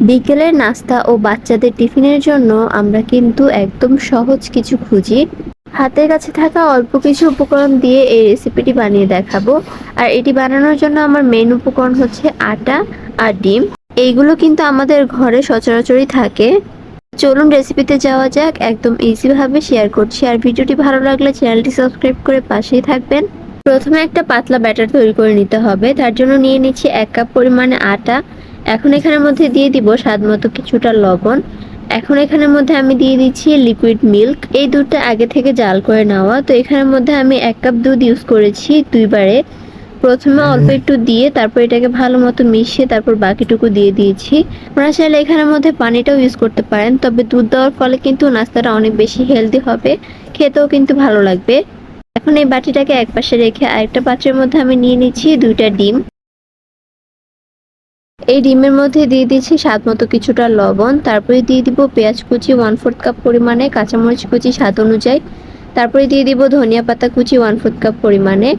বিকেলের নাস্তা ও বাচ্চাদের টিফিনের জন্য আমরা কিন্তু একদম সহজ কিছু খুঁজি। হাতের কাছে থাকা অল্প কিছু উপকরণ দিয়ে এই রেসিপিটি বানিয়ে দেখাবো। আর এটি বানানোর জন্য আমার মেন উপকরণ হচ্ছে আটা আর ডিম। এইগুলো কিন্তু আমাদের ঘরে সচরাচরই থাকে। চলুন রেসিপিতে যাওয়া যাক। একদম ইজিভাবে শেয়ার করছি। আর ভিডিওটি ভালো লাগলে চ্যানেলটি সাবস্ক্রাইব করে পাশেই থাকবেন। প্রথমে একটা পাতলা ব্যাটার তৈরি করে নিতে হবে। তার জন্য নিয়ে নিচ্ছি এক কাপ পরিমাণে আটা। এখন এখানের মধ্যে দিয়ে দিব স্বাদ মতো কিছুটা লবণ। এখন এখানের মধ্যে আমি দিয়ে দিচ্ছি লিকুইড মিল্ক এই দুধটা আগে থেকে জাল করে নেওয়া। তো এখানের মধ্যে আমি এক কাপ দুধ ইউজ করেছি দুইবারে। প্রথমে অল্প একটু দিয়ে তারপর এটাকে ভালো মতো মিশিয়ে তারপর বাকিটুকু দিয়ে দিয়েছি। আপনারা চাইলে এখানের মধ্যে পানিটাও ইউজ করতে পারেন। তবে দুধ দেওয়ার ফলে কিন্তু নাস্তাটা অনেক বেশি হেলদি হবে। খেতেও কিন্তু ভালো লাগবে। এখন এই বাটিটাকে একপাশে রেখে আরেকটা পাত্রের মধ্যে আমি নিয়ে নিচ্ছি দুইটা ডিম। এই ডিমের মধ্যে দিয়ে দিচ্ছি স্বাদ মতো কিছুটা লবণ। তারপরে দিয়ে দিব পেঁয়াজ কুচি ওয়ান ফোর্থ কাপ পরিমাণে, কাঁচামরিচ কুচি স্বাদ অনুযায়ী। তারপরে দিয়ে দিব ধনিয়া পাতা কুচি ওয়ান ফোর্থ কাপ পরিমাণে।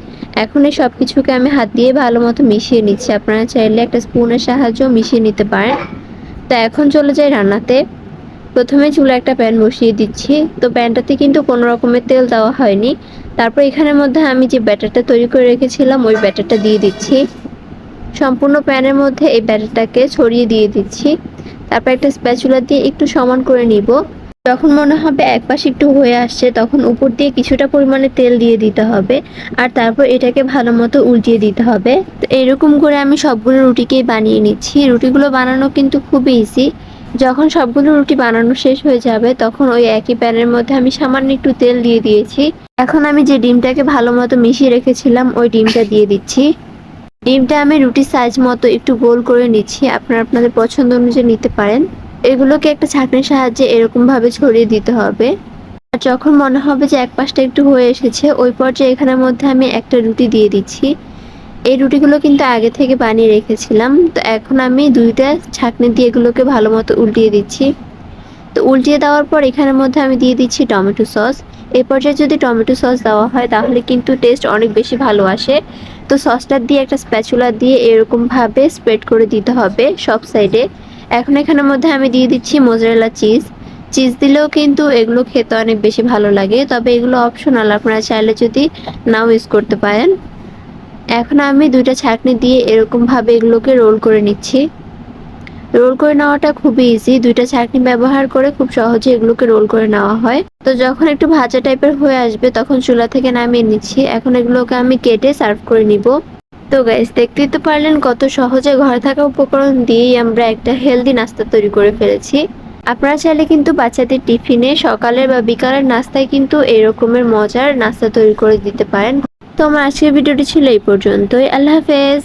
এখন এই সব কিছুকে আমি হাত দিয়ে ভালো মতো মিশিয়ে নিচ্ছি। আপনারা চাইলে একটা স্পুনের সাহায্যেও মিশিয়ে নিতে পারেন। তা এখন চলে যাই রান্নাতে। প্রথমে চুলে একটা প্যান বসিয়ে দিচ্ছি। তো প্যানটাতে কিন্তু কোনো রকমের তেল দেওয়া হয়নি। তারপর এখানের মধ্যে আমি যে ব্যাটারটা তৈরি করে রেখেছিলাম, ওই ব্যাটারটা দিয়ে দিচ্ছি। সম্পূর্ণ প্যানের মধ্যে এই ব্যাটারটাকে ছড়িয়ে দিয়ে দিচ্ছি। তারপর একটা স্প্যাচুলা দিয়ে একটু সমান করে নিব। যখন মনে হবে এক পাশ একটু হয়ে আসছে, তখন উপর দিয়ে কিছুটা পরিমাণে তেল দিয়ে দিতে হবে আর তারপর এটাকে ভালো মতো উল্টিয়ে দিতে হবে। তো এরকম করে আমি সবগুলো রুটিকেই বানিয়ে নিচ্ছি। রুটিগুলো বানানো কিন্তু খুবই ইজি যখন সবগুলো রুটি বানানো শেষ হয়ে যাবে, তখন ওই একই প্যানের মধ্যে আমি সামান্য একটু তেল দিয়ে দিয়েছি। এখন আমি যে ডিমটাকে ভালো মতো মিশিয়ে রেখেছিলাম, ওই ডিমটা দিয়ে দিচ্ছি। ডিমটা আমি রুটির সাইজ মতো একটু গোল করে নিচ্ছি। আপনারা আপনাদের পছন্দ অনুযায়ী নিতে পারেন। এগুলোকে একটা ছাঁকনির সাহায্যে এরকম ভাবে ছড়িয়ে দিতে হবে। আর যখন মনে হবে যে এক পাশটা একটু হয়ে এসেছে, ওই পর্যায়ে এখানের মধ্যে আমি একটা রুটি দিয়ে দিচ্ছি। এই রুটিগুলো কিন্তু আগে থেকে বানিয়ে রেখেছিলাম। তো এখন আমি দুইটা ছাঁকনি দিয়ে এগুলোকে ভালো মতো উল্টিয়ে দিচ্ছি। তো উল্টিয়ে দেওয়ার পর এখানের মধ্যে আমি দিয়ে দিচ্ছি টমেটো সস। এই পর্যায়ে যদি টমেটো সস দেওয়া হয়, তাহলে কিন্তু টেস্ট অনেক বেশি ভালো আসে। তো সসটা দিয়ে একটা স্প্যাচুলা দিয়ে এরকমভাবে স্প্রেড করে দিতে হবে সব সাইডে এখন এখানের মধ্যে আমি দিয়ে দিচ্ছি মোজারেলা চিজ চিজ দিলেও কিন্তু এগুলো খেতে অনেক বেশি ভালো লাগে, তবে এগুলো অপশনাল আপনারা চাইলে যদি নাও ইউজ করতে পারেন। এখন আমি দুইটা ছাঁকনি দিয়ে এরকমভাবে এগুলোকে রোল করে নিচ্ছি। রোল করে নেওয়াটা খুবই ইজি দুইটা ছাঁকনি ব্যবহার করে খুব সহজে এগুলোকে রোল করে নেওয়া হয়। তো যখন একটু ভাজা টাইপের হয়ে আসবে, তখন চুলা থেকে নামিয়ে নিচ্ছি। এখন এগুলোকে আমি কেটে সার্ভ করে নিব। তো গাইস দেখতেই তো পারলেন কত সহজে ঘরে থাকা উপকরণ দিয়েই আমরা একটা হেলদি নাস্তা তৈরি করে ফেলেছি। আপনারা চাইলে কিন্তু বাচ্চাদের টিফিনে সকালের বা বিকালের নাস্তায় কিন্তু এরকমের মজার নাস্তা তৈরি করে দিতে পারেন। তো আমার আজকের ভিডিওটি ছিল এই পর্যন্তই। আল্লাহ হাফেজ।